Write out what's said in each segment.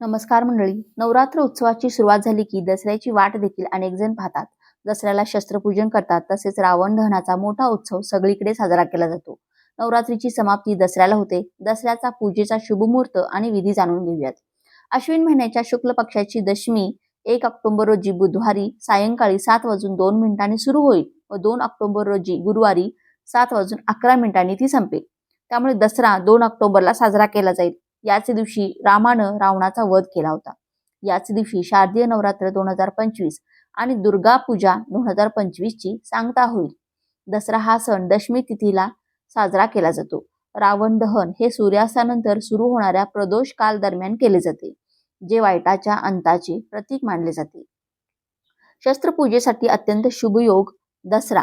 नमस्कार मंडळी. नवरात्र उत्सवाची सुरुवात झाली की दसऱ्याची वाट देखील अनेक जण पाहतात. दसऱ्याला शस्त्रपूजन करतात तसेच रावण दहनाचा मोठा उत्सव सगळीकडे साजरा केला जातो. नवरात्रीची समाप्ती दसऱ्याला होते. दसऱ्याचा पूजेचा शुभमुहूर्त आणि विधी जाणून घेऊयात. अश्विन महिन्याच्या शुक्ल पक्षाची दशमी एक ऑक्टोबर रोजी बुधवारी सायंकाळी सात वाजून दोन मिनिटांनी सुरू होईल व दोन ऑक्टोबर रोजी गुरुवारी सात वाजून अकरा मिनिटांनी ती संपेल. त्यामुळे दसरा दोन ऑक्टोबरला साजरा केला जाईल. याच दिवशी रामानं रावणाचा वध केला होता. याच दिवशी शारदीय नवरात्र दोन हजार पंचवीस आणि दुर्गा पूजा दोन हजार पंचवीस ची सांगता होईल. दसरा हा सण दशमी तिथीला साजरा केला जातो. रावण दहन हे सूर्यास्तानंतर सुरू होणाऱ्या प्रदोष काल दरम्यान केले जाते जे वाईटाच्या अंताचे प्रतीक मानले जाते. शस्त्रपूजेसाठी अत्यंत शुभ योग दसरा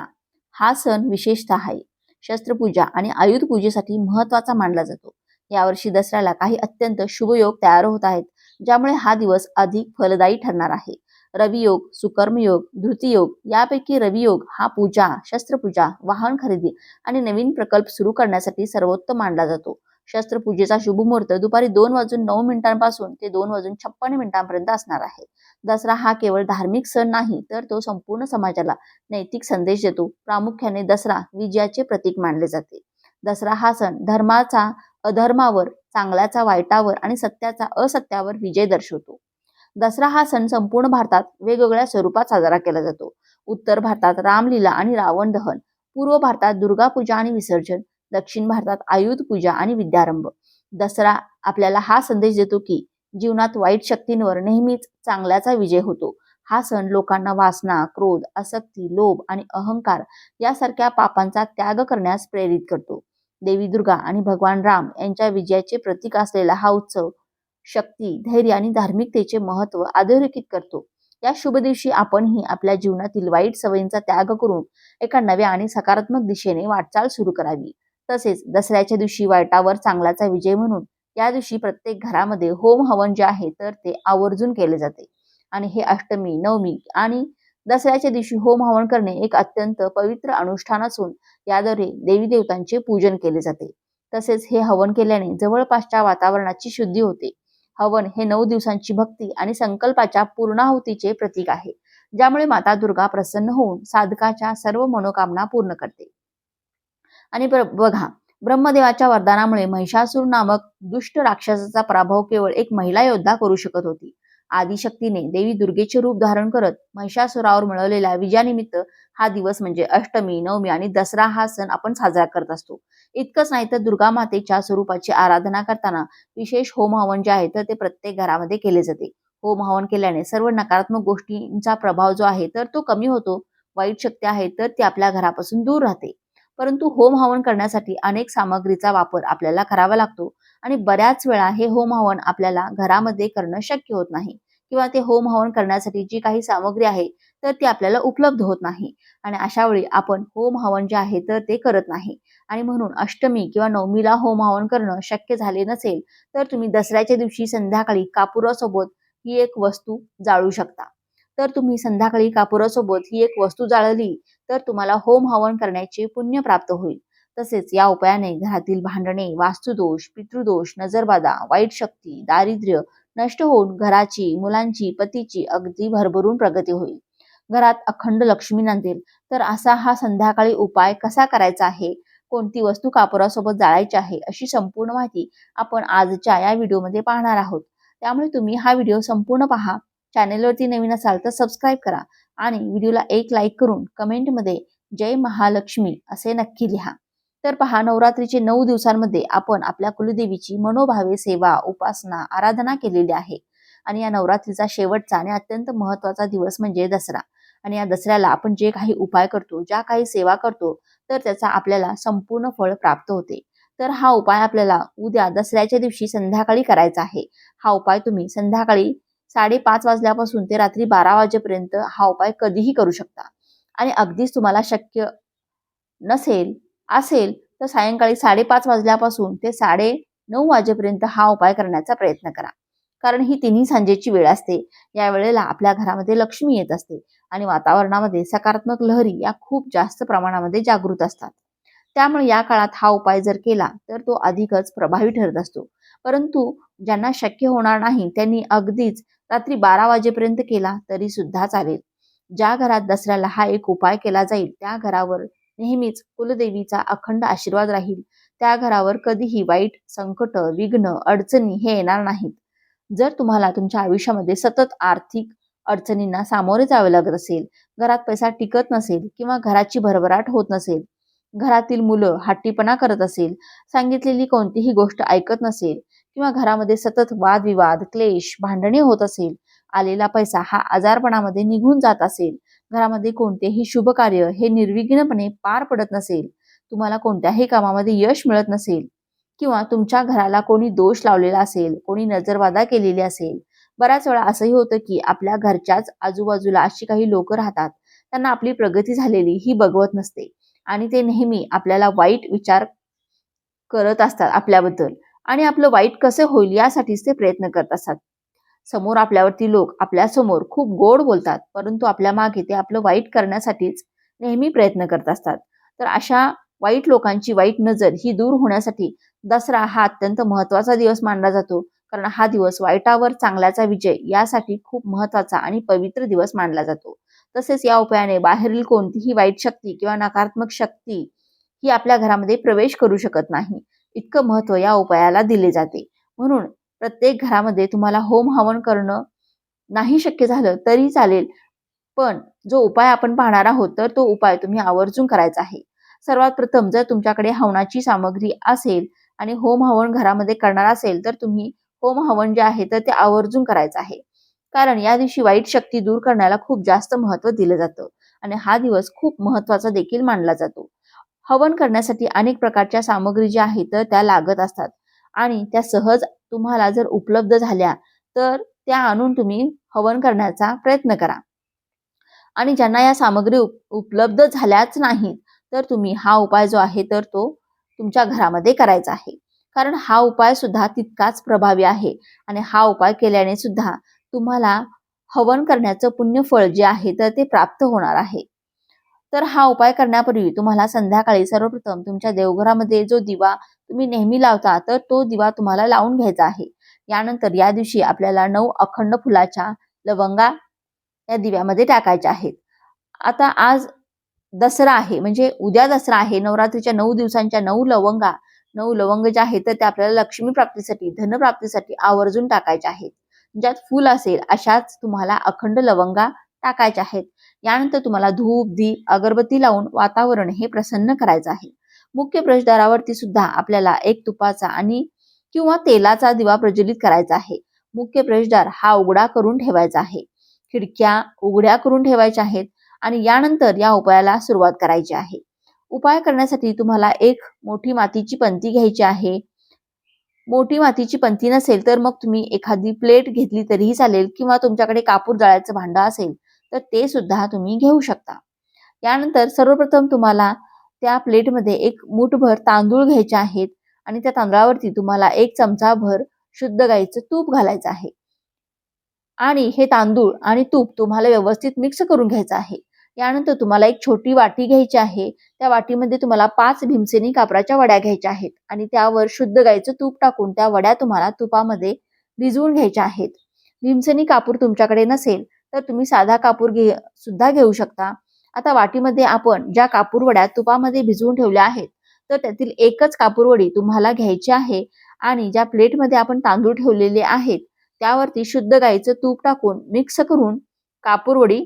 हा सण विशेषतः आहे. शस्त्रपूजा आणि आयुध पूजेसाठी महत्त्वाचा मानला जातो. यावर्षी दसऱ्याला काही अत्यंत शुभ योग तयार होत आहेत ज्यामुळे हा दिवस अधिक फलदायी ठरणार आहे. रवियोग सुकर्मयोग धृतीयोग यापैकी रवियोग हा पूजा शस्त्रपूजा वाहन खरेदी आणि नवीन प्रकल्प सुरू करण्यासाठी सर्वोत्तम मानला जातो. शस्त्रपूजेचा शुभमुहूर्त दुपारी दोन वाजून नऊ मिनिटांपासून ते दोन वाजून छप्पन्न मिनिटांपर्यंत असणार आहे. दसरा हा केवळ धार्मिक सण नाही तर तो संपूर्ण समाजाला नैतिक संदेश देतो. प्रामुख्याने दसरा विजयाचे प्रतीक मानले जाते. दसरा हा सण धर्माचा अधर्मावर चांगल्याचा वाईटावर आणि सत्याचा असत्यावर विजय दर्शवतो. दसरा हा सण संपूर्ण भारतात वेगवेगळ्या स्वरूपात साजरा केला जातो. उत्तर भारतात रामलीला आणि रावण दहन पूर्व भारतात दुर्गा पूजा आणि विसर्जन दक्षिण भारतात आयुध पूजा आणि विद्यारंभ. दसरा आपल्याला हा संदेश देतो की जीवनात वाईट शक्तींवर नेहमीच चांगल्याचा विजय होतो. हा सण लोकांना वासना क्रोध आसक्ती लोभ आणि अहंकार यासारख्या पापांचा त्याग करण्यास प्रेरित करतो. देवी दुर्गा आणि भगवान राम यांच्या विजयाचे प्रतीक असलेला हा उत्सव शक्ती धैर्य आणि धार्मिकतेचे महत्त्व अधोरेखित करतो. या शुभ दिवशी आपणही आपल्या जीवनातील वाईट सवयींचा त्याग करून एका नव्या आणि सकारात्मक दिशेने वाटचाल सुरू करावी. तसेच दसऱ्याच्या दिवशी वाईटावर चांगलाचा विजय म्हणून या दिवशी प्रत्येक घरामध्ये होम हवन जे आहे तर ते आवर्जून केले जाते. आणि हे अष्टमी नवमी आणि दसऱ्याच्या दिवशी होम हवन करणे एक अत्यंत पवित्र अनुष्ठान असून याद्वारे देवी देवतांचे पूजन केले जाते. तसेच हे हवन केल्याने जवळपासच्या वातावरणाची शुद्धी होते. हवन हे नऊ दिवसांची भक्ती आणि संकल्पाच्या पूर्णाहुतीचे प्रतीक आहे ज्यामुळे माता दुर्गा प्रसन्न होऊन साधकाच्या सर्व मनोकामना पूर्ण करते. आणि बघा ब्रह्मदेवाच्या वरदानामुळे महिषासूर नामक दुष्ट राक्षसाचा पराभव केवळ एक महिला योद्धा करू शकत होती. आदिशक्तीने देवी दुर्गेचे रूप धारण करत महिषासुरावर मिळवलेल्या विजयानिमित्त हा दिवस म्हणजे अष्टमी नवमी आणि दसरा हा सण आपण साजरा करत असतो. इतकंच नाही तर दुर्गा मातेच्या स्वरूपाची आराधना करताना विशेष होम हवन जे आहे तर ते प्रत्येक घरामध्ये केले जाते. होम हवन केल्याने सर्व नकारात्मक गोष्टींचा प्रभाव जो आहे तर तो कमी होतो. वाईट शक्ती आहे तर ती आपल्या घरापासून दूर राहते. परंतु होम हवन करण्यासाठी अनेक सामग्रीचा वापर आपल्याला करावा लागतो. आणि बऱ्याच वेळा हे होम हवन आपल्याला घरामध्ये करणं शक्य होत नाही. किंवा ते होम हवन करण्यासाठी जी काही सामग्री आहे तर ती आपल्याला उपलब्ध होत नाही. आणि अशा वेळी आपण होम हवन जे आहे तर ते करत नाही. आणि म्हणून अष्टमी किंवा नवमीला होम हवन करणं शक्य झाले नसेल तर तुम्ही दसऱ्याच्या दिवशी संध्याकाळी कापुरासोबत ही एक वस्तू जाळू शकता. तर तुम्ही संध्याकाळी कापुरासोबत ही एक वस्तू जाळली तर तुम्हाला होम हवन करण्याचे पुण्य प्राप्त होईल. तसेच या उपायाने घरातील भांडणे वास्तुदोष पितृदोष नजरबाधा वाईट शक्ती दारिद्र्य नष्ट होऊन घराची मुलांची पतीची अगदी भरभरून प्रगती होईल. घरात अखंड लक्ष्मी नांदेल तर असा हा संध्याकाळी उपाय कसा करायचा आहे? कोणती वस्तू कापुरासोबत जाळायची आहे? अशी संपूर्ण माहिती आपण आजच्या या व्हिडिओमध्ये पाहणार आहोत. त्यामुळे तुम्ही हा व्हिडिओ संपूर्ण पहा. चॅनेलवरती नवीन असाल तर सबस्क्राईब करा. आणि व्हिडिओला एक लाईक करून कमेंटमध्ये जय महालक्ष्मी असे नक्की लिहा. तर पहा नवरात्रीचे नऊ दिवसांमध्ये आपण आपल्या कुलदेवीची मनोभावे सेवा उपासना आराधना केलेली आहे. आणि या नवरात्रीचा शेवटचा आणि अत्यंत महत्त्वाचा दिवस म्हणजे दसरा. आणि या दसऱ्याला आपण जे काही उपाय करतो ज्या काही सेवा करतो तर त्याचा आपल्याला संपूर्ण फळ प्राप्त होते. तर हा उपाय आपल्याला उद्या दसऱ्याच्या दिवशी संध्याकाळी करायचा आहे. हा उपाय तुम्ही संध्याकाळी साडेपाच वाजल्यापासून ते रात्री बारा वाजेपर्यंत हा उपाय कधीही करू शकता. आणि अगदीच तुम्हाला शक्य नसेल असेल तर सायंकाळी साडेपाच वाजल्यापासून ते साडे नऊ वाजेपर्यंत हा उपाय करण्याचा प्रयत्न करा. कारण ही तिन्ही सांजेची वेळ असते. या वेळेला आपल्या घरामध्ये लक्ष्मी येत असते आणि वातावरणामध्ये सकारात्मक लहरी या खूप जास्त प्रमाणामध्ये जागृत असतात. त्यामुळे या काळात हा उपाय जर केला तर तो अधिकच प्रभावी ठरत असतो. परंतु ज्यांना शक्य होणार नाही त्यांनी अगदीच रात्री बारा वाजेपर्यंत केला तरी सुद्धा चालेल. ज्या घरात दसऱ्याला हा एक उपाय केला जाईल त्या घरावर नेहमीच कुलदेवीचा अखंड आशीर्वाद राहील. त्या घरावर कधीही वाईट संकट विघ्न अडचणी हे येणार नाहीत. जर तुम्हाला तुमच्या आयुष्यामध्ये सतत आर्थिक अडचणींना सामोरे जावे लागत असेल घरात पैसा टिकत नसेल किंवा घराची भरभराट होत नसेल घरातील मुलं हट्टीपणा करत असेल सांगितलेली कोणतीही गोष्ट ऐकत नसेल किंवा घरामध्ये सतत वादविवाद क्लेश भांडणे होत असेल आलेला पैसा हा आजारपणामध्ये निघून जात असेल घरामध्ये कोणतेही शुभ कार्य हे निर्विघ्नपणे पार पडत नसेल तुम्हाला कोणत्याही कामामध्ये यश मिळत नसेल किंवा तुमच्या घराला कोणी दोष लावलेला असेल कोणी नजरवादा केलेली असेल बऱ्याच वेळा असंही होतं की आपल्या घरच्याच आजूबाजूला अशी काही लोक राहतात त्यांना आपली प्रगती झालेली ही बघवत नसते. आणि ते नेहमी आपल्याला वाईट विचार करत असतात आपल्याबद्दल. आणि आपलं वाईट कसं होईल यासाठीच ते प्रयत्न करत असतात. समोर आपल्यावरती लोक आपल्यासमोर खूप गोड बोलतात परंतु आपल्या मागे ते आपलं वाईट करण्यासाठीच नेहमी प्रयत्न करत असतात. तर अशा वाईट लोकांची वाईट नजर ही दूर होण्यासाठी दसरा हा अत्यंत महत्त्वाचा दिवस मानला जातो. कारण हा दिवस वाईटावर चांगल्याचा विजय यासाठी खूप महत्त्वाचा आणि पवित्र दिवस मानला जातो. तसेच या उपायाने बाहेरील कोणतीही वाईट शक्ती किंवा नकारात्मक शक्ती ही आपल्या घरामध्ये प्रवेश करू शकत नाही. इतकं महत्त्व या उपायाला दिले जाते. म्हणून प्रत्येक घरामध्ये तुम्हाला होम हवन करणं नाही शक्य झालं तरी चालेल. पण जो उपाय आपण पाहणार आहोत तर तो उपाय तुम्ही आवर्जून करायचा आहे. सर्वात प्रथम जर तुमच्याकडे हवनाची सामग्री असेल आणि होम हवन घरामध्ये करणार असेल तर तुम्ही होम हवन जे आहे तर ते आवर्जून करायचं आहे. कारण या दिवशी वाईट शक्ती दूर करण्याला खूप जास्त महत्त्व दिलं जातं. आणि हा दिवस खूप महत्त्वाचा देखील मानला जातो. हवन करण्यासाठी अनेक प्रकारच्या सामग्री ज्या आहेत तर त्या लागत असतात. आणि त्या सहज तुम्हाला जर उपलब्ध झाल्या तर त्या आणून तुम्ही हवन करण्याचा प्रयत्न करा. आणि ज्यांना या सामग्री उपलब्ध झाल्याच नाहीत तर तुम्ही हा उपाय जो आहे तर तो तुमच्या घरामध्ये करायचा आहे. कारण हा उपाय सुद्धा तितकाच प्रभावी आहे. आणि हा उपाय केल्याने सुद्धा तुम्हाला हवन करण्याचं पुण्य फळ जे आहे तर ते प्राप्त होणार आहे. तर हा उपाय करण्यापूर्वी तुम्हाला संध्याकाळी सर्वप्रथम तुमच्या देवघरामध्ये जो दिवा तुम्ही नेहमी लावता तर तो दिवा तुम्हाला लावून घ्यायचा आहे. यानंतर या दिवशी आपल्याला नऊ अखंड फुलाच्या लवंगा या दिव्यामध्ये टाकायच्या आहेत. आता आज दसरा आहे म्हणजे उद्या दसरा आहे नवरात्रीच्या नऊ दिवसांच्या नऊ लवंगा नऊ लवंग जे आहेत तर ते आपल्याला लक्ष्मी प्राप्तीसाठी धनप्राप्तीसाठी आवर्जून टाकायच्या आहेत. ज्यात फुल असेल अशाच तुम्हाला अखंड लवंगा टाकायच्या आहेत. यानंतर तुम्हाला धूप दीप अगरबत्ती लावून वातावरण हे प्रसन्न करायचं आहे. मुख्य प्रवेशद्वारावरती सुद्धा आपल्याला एक तुपाचा आणि किंवा तेलाचा दिवा प्रज्वलित करायचा आहे. मुख्य प्रवेशद्वार हा उघडा करून ठेवायचा आहे. खिडक्या उघड्या करून ठेवायच्या आहेत आणि यानंतर या उपायाला सुरुवात करायची आहे. उपाय करण्यासाठी तुम्हाला एक मोठी मातीची पंती घ्यायची आहे. मोठी मातीची पंथी नसेल तर मग तुम्ही एखादी प्लेट घेतली तरीही चालेल किंवा तुमच्याकडे कापूर जाळ्याचं भांडं असेल तर ते सुद्धा तुम्ही घेऊ शकता. यानंतर सर्वप्रथम तुम्हाला त्या प्लेटमध्ये एक मुठभर तांदूळ घ्यायचे आहेत आणि त्या तांदळावरती तुम्हाला एक चमचाभर शुद्ध गाईचं तूप घालायचं आहे. आणि हे तांदूळ आणि तूप तुम्हाला व्यवस्थित मिक्स करून घ्यायचं आहे. यानंतर तुम्हाला एक छोटी वाटी घ्यायची आहे. त्या वाटीमध्ये तुम्हाला पाच भीमसेनी कापराच्या वड्या घ्यायच्या आहेत आणि त्यावर शुद्ध गाईचं तूप टाकून त्या वड्या तुम्हाला तुपामध्ये भिजवून घ्यायच्या आहेत. भीमसेनी कापूर तुमच्याकडे नसेल तर तुम्ही साधा कापूर घे सुद्धा घेऊ शकता. आता वाटीमध्ये आपण ज्या कापूर वड्या तुपामध्ये भिजवून ठेवल्या आहेत तर त्यातील एकच कापूरवडी तुम्हाला घ्यायची आहे आणि ज्या प्लेटमध्ये आपण तांदूळ ठेवलेले आहेत त्यावरती शुद्ध गाईचं तूप टाकून मिक्स करून कापूरवडी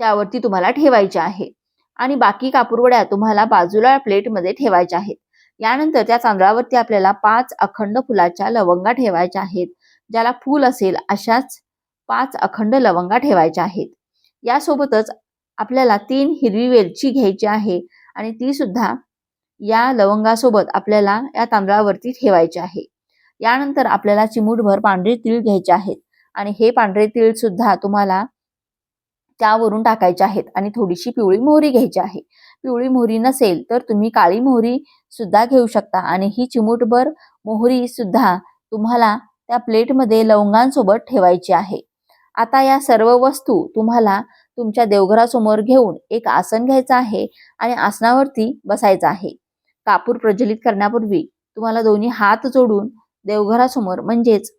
त्यावरती तुम्हाला ठेवायच्या आहे. आणि बाकी कापूरवड्या तुम्हाला बाजूला प्लेटमध्ये ठेवायच्या आहेत. यानंतर त्या तांदळावरती आपल्याला पाच अखंड फुलाच्या लवंगा ठेवायच्या आहेत. ज्याला फूल असेल अशाच पाच अखंड लवंगा ठेवायच्या आहेत. यासोबतच आपल्याला तीन हिरवी वेलची घ्यायची आहे. आणि ती सुद्धा या लवंगासोबत आपल्याला या तांदळावरती ठेवायची आहे. यानंतर आपल्याला चिमूटभर पांढरे तीळ घ्यायचे आहेत. आणि हे पांढरे तीळ सुद्धा तुम्हाला त्यावरून टाकायच्या आहेत आणि थोडीशी पिवळी मोहरी घ्यायची आहे. पिवळी मोहरी नसेल तर तुम्ही काळी मोहरी सुद्धा घेऊ शकता आणि ही चिमूटभर मोहरी सुद्धा तुम्हाला त्या प्लेटमध्ये लवंगांसोबत ठेवायची आहे. आता या सर्व वस्तू तुम्हाला तुमच्या देवघरासमोर घेऊन एक आसन घ्यायचं आहे आणि आसनावरती बसायचं आहे. कापूर प्रज्वलित करण्यापूर्वी तुम्हाला दोन्ही हात जोडून देवघरासमोर म्हणजेच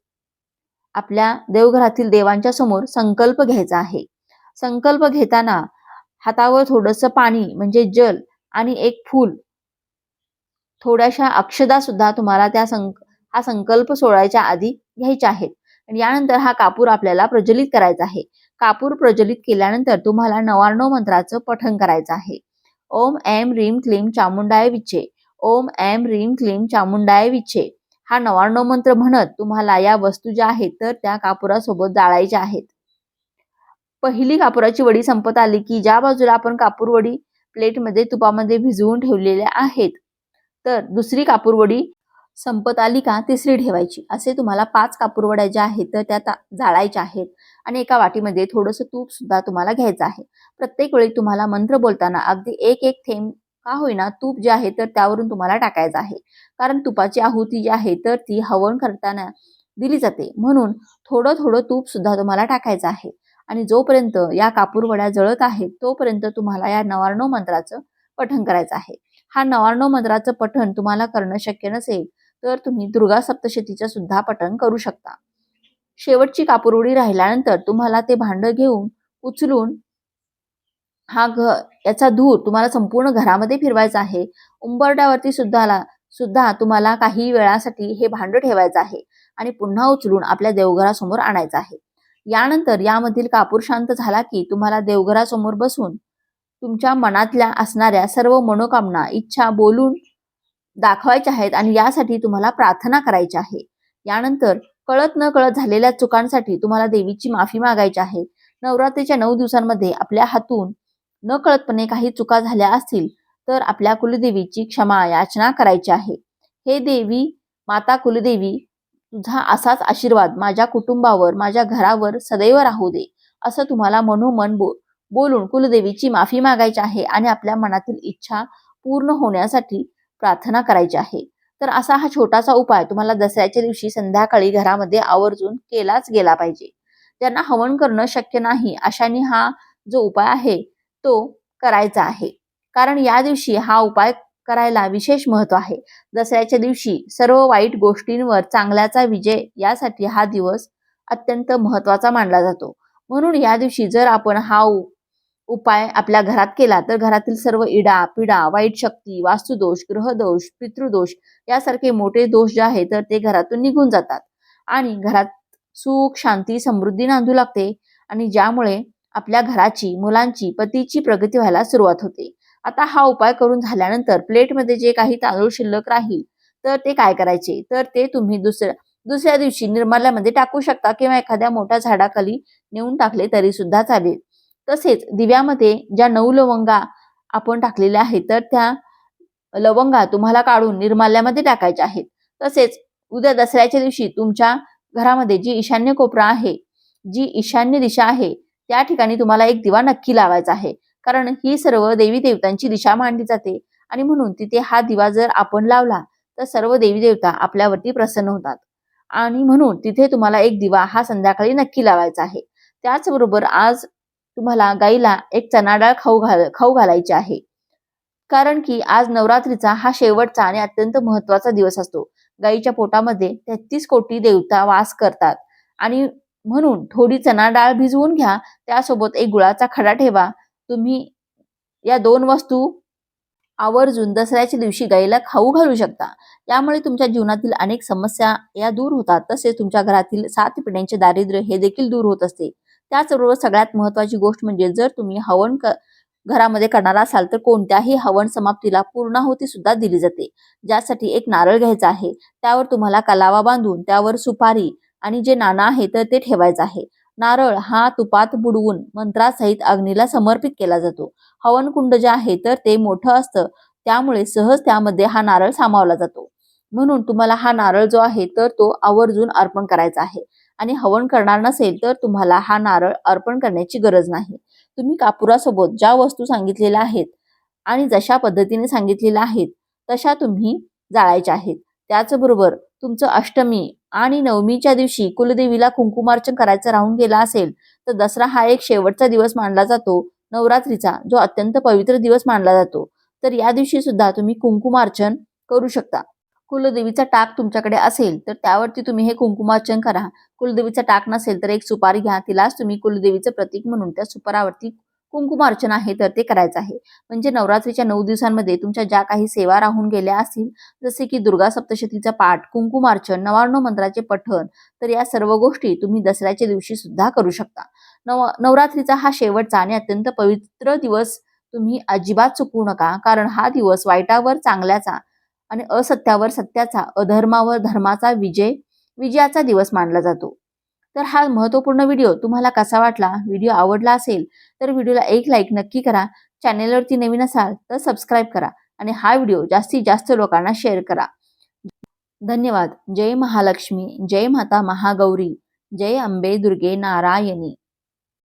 आपल्या देवघरातील देवांच्या समोर संकल्प घ्यायचा आहे. संकल्प घेताना हातावर थोडंसं पाणी म्हणजे जल आणि एक फूल थोड्याशा अक्षदा सुद्धा तुम्हाला त्या संक हा संकल्प सोडायच्या आधी घ्यायच्या आहेत. आणि यानंतर हा कापूर आपल्याला प्रज्वलित करायचा आहे. कापूर प्रज्वलित केल्यानंतर तुम्हाला नवार्णव मंत्राचं पठण करायचं आहे. ओम ऐम रीम क्लीम चामुंडाय विचे ओम ऐम रीम क्लीम चामुंडाय विचे हा नवार्णव मंत्र म्हणत तुम्हाला या वस्तू ज्या आहेत तर त्या कापुरासोबत जाळायच्या आहेत. पहिली कापुराची वडी संपत आली की ज्या बाजूला आपण कापूर वडी प्लेटमध्ये तुपामध्ये भिजवून ठेवलेल्या आहेत. तर दुसरी कापूरवडी संपत आली का तिसरी ठेवायची. असे तुम्हाला पाच कापूरवड्या ज्या आहेत तर त्या जाळायच्या आहेत आणि एका वाटीमध्ये थोडंसं तूप सुद्धा तुम्हाला घ्यायचं आहे. प्रत्येक वेळी तुम्हाला मंत्र बोलताना अगदी एक एक थेंब का होईना तूप जे आहे तर त्यावरून तुम्हाला टाकायचं आहे. कारण तुपाची आहुती जी आहे तर ती हवन करताना दिली जाते. म्हणून थोडं थोडं तूप सुद्धा तुम्हाला टाकायचं आहे. आणि जोपर्यंत या कापूरवड्या जळत आहेत तोपर्यंत तुम्हाला या नवार्णव मंत्राचं पठण करायचं आहे. हा नवार्णव मंत्राचं पठण तुम्हाला करणं शक्य नसेल तर तुम्ही दुर्गा सप्तशतीचं सुद्धा पठण करू शकता. शेवटची कापूरवडी राहिल्यानंतर तुम्हाला ते भांड घेऊन उचलून हा घ याचा धूर तुम्हाला संपूर्ण घरामध्ये फिरवायचा आहे. उंबरड्यावरती सुद्धा सुद्धा तुम्हाला काही वेळासाठी हे भांड ठेवायचं आहे आणि पुन्हा उचलून आपल्या देवघरासमोर आणायचं आहे. यानंतर यामधील कापूर शांत झाला की तुम्हाला देवघरासमोर बसून तुमच्या मनातल्या असणाऱ्या सर्व मनोकामना इच्छा बोलून दाखवायच्या आहेत आणि यासाठी तुम्हाला प्रार्थना करायची आहे. यानंतर कळत न कळत झालेल्या चुकांसाठी तुम्हाला देवीची माफी मागायची आहे. नवरात्रीच्या नऊ दिवसांमध्ये आपल्या हातून न कळतपणे काही चुका झाल्या असतील तर आपल्या कुलदेवीची क्षमा याचना करायची आहे. हे देवी माता कुलदेवी तुझा असाच आशीर्वाद माझ्या कुटुंबावर माझ्या घरावर सदैव राहू दे असं तुम्हाला मनोमन बो बोलून कुलदेवीची माफी मागायची आहे आणि आपल्या मनातील इच्छा पूर्ण होण्यासाठी प्रार्थना करायची आहे. तर असा हा छोटासा उपाय तुम्हाला दसऱ्याच्या दिवशी संध्याकाळी घरामध्ये आवर्जून केलाच गेला पाहिजे. ज्यांना हवन करणं शक्य नाही अशाने हा जो उपाय आहे तो करायचा आहे. कारण या दिवशी हा उपाय करायला विशेष महत्त्व आहे. दसऱ्याच्या दिवशी सर्व वाईट गोष्टींवर चांगल्याचा विजय यासाठी हा दिवस अत्यंत महत्त्वाचा मानला जातो. म्हणून या दिवशी जर आपण हा उपाय आपल्या घरात केला तर घरातील सर्व इडा पिडा वाईट शक्ती वास्तुदोष ग्रहदोष पितृदोष यासारखे मोठे दोष जे आहेत तर ते घरातून निघून जातात. आणि घरात सुख शांती समृद्धी नांदू लागते. आणि ज्यामुळे आपल्या घराची मुलांची पतीची प्रगती व्हायला सुरुवात होते. आता हा उपाय करून झाल्यानंतर प्लेटमध्ये जे काही तांदूळ शिल्लक राहील तर ते काय करायचे? तर ते तुम्ही दुसऱ्या दुसऱ्या दिवशी निर्माल्यामध्ये टाकू शकता किंवा एखाद्या मोठ्या झाडाखाली नेऊन टाकले तरी सुद्धा चालेल. तसेच दिव्यामध्ये ज्या नऊ लवंगा आपण टाकलेल्या आहेत तर त्या लवंगा तुम्हाला काढून निर्माल्यामध्ये टाकायच्या आहेत. तसेच उद्या दसऱ्याच्या दिवशी तुमच्या घरामध्ये जी ईशान्य कोपरा आहे जी ईशान्य दिशा आहे त्या ठिकाणी तुम्हाला एक दिवा नक्की लावायचा आहे. कारण ही सर्व देवी देवतांची दिशा मानली जाते. आणि म्हणून तिथे हा दिवा जर आपण लावला तर सर्व देवी देवता आपल्यावरती प्रसन्न होतात. आणि म्हणून तिथे तुम्हाला एक दिवा हा संध्याकाळी नक्की लावायचा आहे. त्याचबरोबर आज तुम्हाला गाईला एक चना डाळ खाऊ घाल खाऊ घालायची आहे. कारण की आज नवरात्रीचा हा शेवटचा आणि अत्यंत महत्त्वाचा दिवस असतो. गाईच्या पोटामध्ये तेहतीस कोटी देवता वास करतात. आणि म्हणून थोडी चना डाळ भिजवून घ्या. त्यासोबत एक गुळाचा खडा ठेवा. तुम्ही या दोन वस्तू आवर्जून दसऱ्याच्या दिवशी गाईला खाऊ घालू शकता. यामुळे तुमच्या जीवनातील अनेक समस्या या दूर होतात. तसेच तुमच्या घरातील सात पिढ्यांचे दारिद्र्य हे देखील दूर होत असते. त्याचबरोबर सगळ्यात महत्वाची गोष्ट म्हणजे जर तुम्ही हवन क घरामध्ये करणार असाल तर कोणत्याही हवन समाप्तीला पूर्णाहुती सुद्धा दिली जाते. ज्यासाठी एक नारळ घ्यायचा आहे. त्यावर तुम्हाला कलावा बांधून त्यावर सुपारी आणि जे नाणं आहे तर ते ठेवायचं आहे. नारळ हा तुपात बुडवून मंत्रासहित अग्नीला समर्पित केला जातो. हवनकुंड जे आहे तर ते मोठं असतं. त्यामुळे सहज त्यामध्ये हा नारळ सामावला जातो. म्हणून तुम्हाला हा नारळ जो आहे तर तो आवर्जून अर्पण करायचा आहे. आणि हवन करणार नसेल तर तुम्हाला हा नारळ अर्पण करण्याची गरज नाही. तुम्ही कापुरासोबत ज्या वस्तू सांगितलेल्या आहेत आणि जशा पद्धतीने सांगितलेल्या आहेत तशा तुम्ही जाळायच्या आहेत. त्याचबरोबर तुमचं अष्टमी आणि नवमीच्या दिवशी कुलदेवीला कुंकुमार्चन करायचं राहून गेला असेल तर दसरा हा एक शेवटचा दिवस मानला जातो. नवरात्रीचा जो अत्यंत पवित्र दिवस मानला जातो. तर या दिवशी सुद्धा तुम्ही कुंकुमार्चन करू शकता. कुलदेवीचा टाक तुमच्याकडे असेल तर त्यावरती तुम्ही हे कुंकुमार्चन करा. कुलदेवीचा टाक नसेल तर एक सुपारी घ्या. तिलाच तुम्ही कुलदेवीचं प्रतीक म्हणून त्या सुपारावरती कुंकुमार्चन आहे तर ते करायचं आहे. म्हणजे नवरात्रीच्या नऊ दिवसांमध्ये तुमच्या ज्या काही सेवा राहून गेल्या असतील जसे की दुर्गा सप्तशतीचा पाठ कुंकुमार्चन नवार्णव मंत्राचे पठण तर या सर्व गोष्टी तुम्ही दसऱ्याच्या दिवशी सुद्धा करू शकता. नव नवरात्रीचा हा शेवटचा आणि अत्यंत पवित्र दिवस तुम्ही अजिबात चुकवू नका कारण हा दिवस वाईटावर चांगल्याचा आणि असत्यावर सत्याचा अधर्मावर धर्माचा विजय विजयाचा दिवस मानला जातो. तर हा महत्त्वपूर्ण व्हिडिओ तुम्हाला कसा वाटला व्हिडिओ आवडला असेल तर व्हिडिओला एक लाईक नक्की करा चॅनेलवरती नवीन असाल तर सबस्क्राईब करा आणि हा व्हिडिओ जास्तीत जास्त लोकांना शेअर करा. धन्यवाद. जय महालक्ष्मी. जय माता महागौरी. जय अंबे दुर्गे नारायणी.